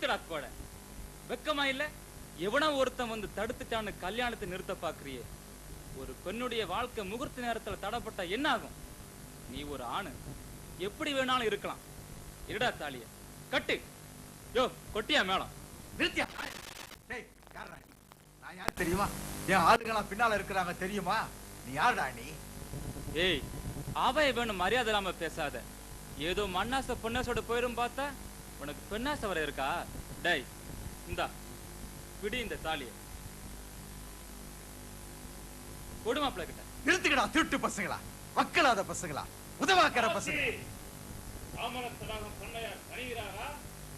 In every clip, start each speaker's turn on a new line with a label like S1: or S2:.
S1: நிறுத்தடா கோட வெக்கமா இல்ல? எவனோ ஒருத்தன் வந்து தடுத்துட்டான்னு கல்யாணத்தை நிறுத்த பாக்குறியே. ஒரு பெண்ணுடைய வாழ்க்கை முகூர்த்த நேரத்துல தடப்பட்டா என்ன ஆகும்? நீ ஒரு ஆணு. எப்படி வேணாலும் இருக்கலாம். இருடா தாலிய. கட்டு. யோ கொட்டியா மேடம்?
S2: நிறுத்தியா? நான் யார் தெரியுமா? என் ஆளுங்களாம் பின்னால இருக்கிறாங்க தெரியுமா? நீ யாருடா நீ?
S1: ஏய் அவை வேணும் மரியாதை இல்லாம பேசாத. ஏதோ மண்ணாச பொன்னாசோட போயிரும் பார்த்தா உனக்கு பெண்ணாசை வர இருக்கா? டேய் இந்தா விடு இந்த தாலிய. கொடுமாப்பிள்ள கிட்ட.
S2: நிறுத்துக்கடா திருட்டு பசங்களா? வக்கலாத பசங்களா? உதவாக்கிற பசங்க.
S3: பண்ணையார் பணிகிறாரா?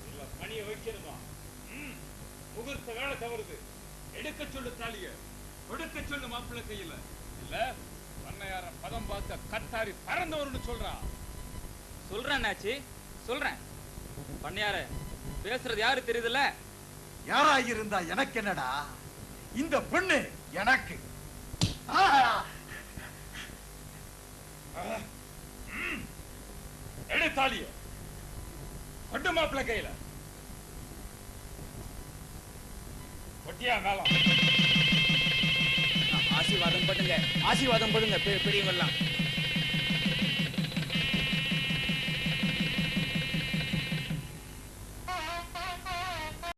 S3: இல்ல பணிய வைக்கிறதா ம், முகூர்த்த வேலை தவறுது. எடுக்க சொல்லு தாலிய. கொடுக்க சொல்லு மாப்பிள்ளை கையில. இல்ல பண்ணையார பதம் பார்க்க கத்தாரி பறந்தவர்னு சொல்றா.
S1: சொல்றேன் நாச்சி சொல்றேன். பண்ணையார பேசுறது யாரு தெரியுதுல்ல?
S2: யாரா இருந்தா எனக்கு என்னடா? இந்த பொண்ணு எனக்கு!
S3: எடு தாலிய. கொண்டு மாப்பிள்ளை கையில. கொட்டியா மேலம்
S1: ஆசீர்வாதம் பண்ணுங்க ஆசீர்வாதம் பண்ணுங்க பெரியவங்க எல்லாம்